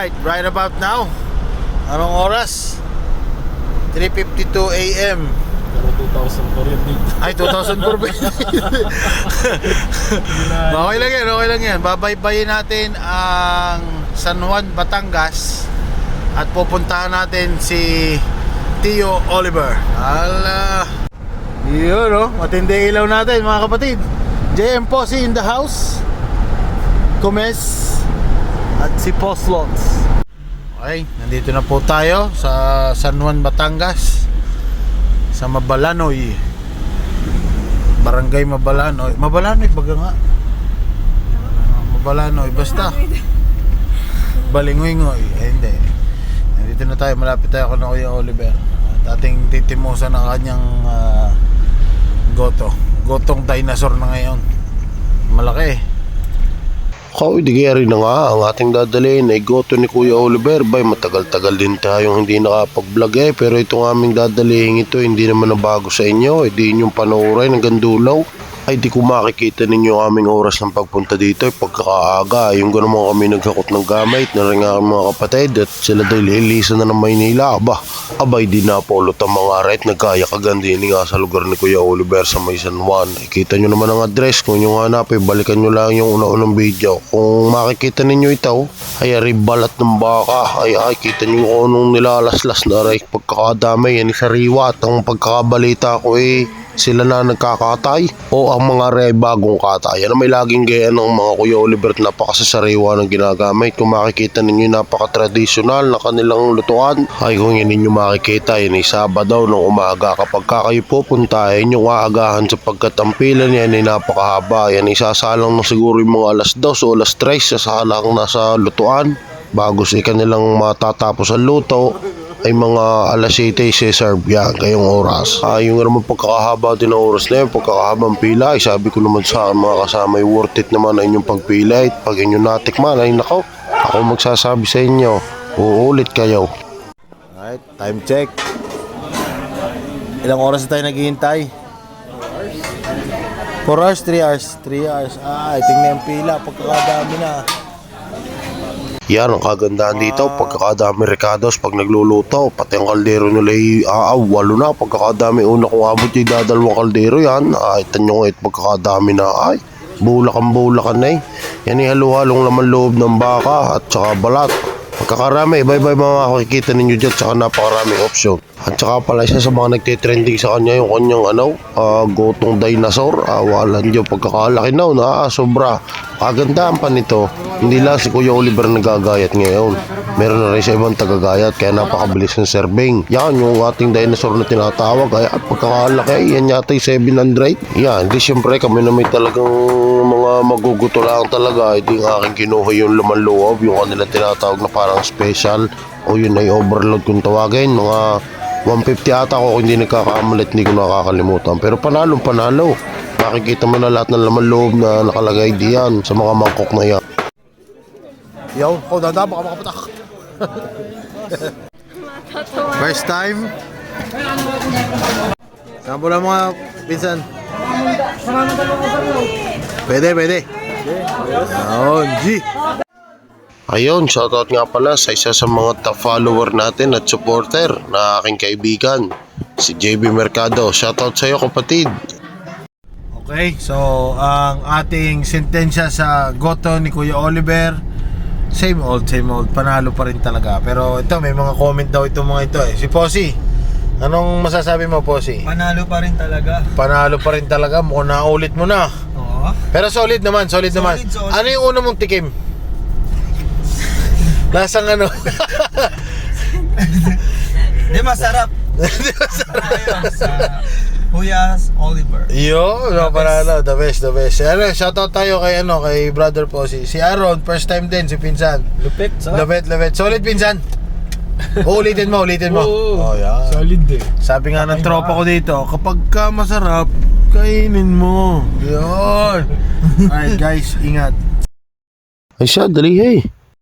Alright, right about now. Anong oras? 3.52 a.m. Pero 2,000 pa rin dito. Ay, 2004 ba? okay lang yan, okay lang yan. Babaybayin natin ang San Juan, Batangas at pupuntahan natin si Tio Oliver. Ala. Yun, no? Matindi ilaw natin, mga kapatid. JM Posse in the house. Gomez at si Poslots. Okay, nandito na po tayo sa San Juan, Batangas sa Mabalanoy. Barangay Mabalanoy. Mabalanoy baga nga. Ah, Mabalanoy basta. Balingoy-ngoy. Eh, hindi. Nandito na tayo. Malapit tayo kay Kuya Oliver. At ating titimusan ang kanyang ah, goto. Gotong dinosaur na ngayon. Malaki eh. Kau, di kaya rin na nga ang ating dadalhin ay goto ni Kuya Oliver. Bay, matagal-tagal din tayong hindi nakapag-vlog eh. Pero itong aming dadalhin ito, hindi naman nabago sa inyo. Eh, di inyong panuray ng gandulaw. Ay, di ko makikita ninyo aming oras ng pagpunta dito. Eh, pagkakaaga, yung gano'n mo kami naghakot ng gamit na rin ang mga kapatid at sila dahil hilisa na ng Maynila. Aba, abay di na polot ang mga right nagkaya kagandini nga sa lugar ni Kuya Oliver sa May San Juan. Ay, kita nyo naman ang address. Kung nyo hanap, eh, balikan nyo lang yung una-unang video. Kung makikita ninyo ito, ay ari balat ng baka. Ay, ay, kita nyo kung anong nilalaslas na aray pagkakadami. Yan sa riwa. At ang pagkakabalita ko eh, sila na nagkakatay o ang mga re bagong katay. Ano may laging gaya ng mga Kuya Oliver at napakasasariwa ng ginagamit. Kung makikita ninyo napaka-traditional na kanilang lutuan, ay kung yan ninyo makikita, yun ay Sabado ng umaga. Kapag ka kayo pupunta, ay inyong aagahan sapagkat ang pila ay napakahaba. Yan ay sasalang na siguro yung mga alas 2 o alas 3 sasalang nasa lutuan bago sa kanilang matatapos ang luto ay mga alas 7 serve yan kayong oras. Ah, yung naman pagkakahaba din ng oras na yun, pagkakahabang pila, ay sabi ko naman sa mga kasama, ay worth it naman ang inyong pagpila. At pag inyong natikman, ay nako, ako magsasabi sa inyo, uulit kayo. Alright, time check. Ilang oras na tayo naghihintay? 4 hours, 3 hours, 3 hours. Ah, tingnan yung pila, pagkakadami na. Yan ang kagandahan dito, pagkakadami recados pag nagluluto, pati ang kaldero nila ay aaw, walo na, pagkakadami una kung abot yung dadalawang kaldero yan, ay tanyo nga it pagkakadami na ay, bulakan bulakan na eh. Yan ay halo-halong laman loob ng baka at saka balat. Pagkakarami, bye-bye mga makikita ninyo dyan, saka napakaraming option. At saka pala isa sa mga nagtitrending sa kanya yung kanyang ano, ah, gotong dinosaur. Uh, wala nyo pagkakalaki na, na ah, sobra. Kagandahan pa nito, hindi lang si Kuya Oliver nagagayat ngayon. Meron na rin sa ibang tagagayat kaya napakabilis ng serving. Yan yung ating dinosaur na tinatawag ay at pagkakalaki, yan yata yung 700. Yan, di syempre kami na may talagang mga maguguto lang talaga. Hindi yung aking kinuha yung laman loob, yung kanila tinatawag na parang special o yun ay overload kung tawagin. Mga 150 ata ako kung hindi nagkakamalit, hindi ko nakakalimutan. Pero panalong panalo. Makikita mo na lahat ng laman loob na nakalagay diyan sa mga mangkok na yan. Yo, oh, dada, baka makapatak. First time. Sampo lang mga pinsan. Pwede, pwede. Ayun, G. Ayun, shoutout nga pala sa isa sa mga top follower natin at supporter na aking kaibigan, si JB Mercado. Shoutout sa iyo kapatid. Okay, so ang ating sentensya sa goto ni Kuya Oliver, same old, same old, panalo pa rin talaga. Pero ito, may mga comment daw itong mga ito eh. Si Posi, anong masasabi mo Posi? Panalo pa rin talaga. Panalo pa rin talaga, mukhang naulit mo na. Oo. Pero solid naman, solid, naman. solid. Ano yung una mong tikim? Lasang ano? Di masarap. Di masarap. sa Huyas Oliver. Yo, no, panalo, the best, the best. Ano, shoutout tayo kay ano, kay brother Posi. Si Aaron, first time din, si Pinsan. Lupit. Sarap. Labet, labet. Solid Pinsan. ulitin mo, ulitin mo. Oh, yeah. Solid eh. Sabi nga ng tropa ko dito, kapag ka masarap, kainin mo. Yun. Alright guys, ingat. Ay siya, dali hey.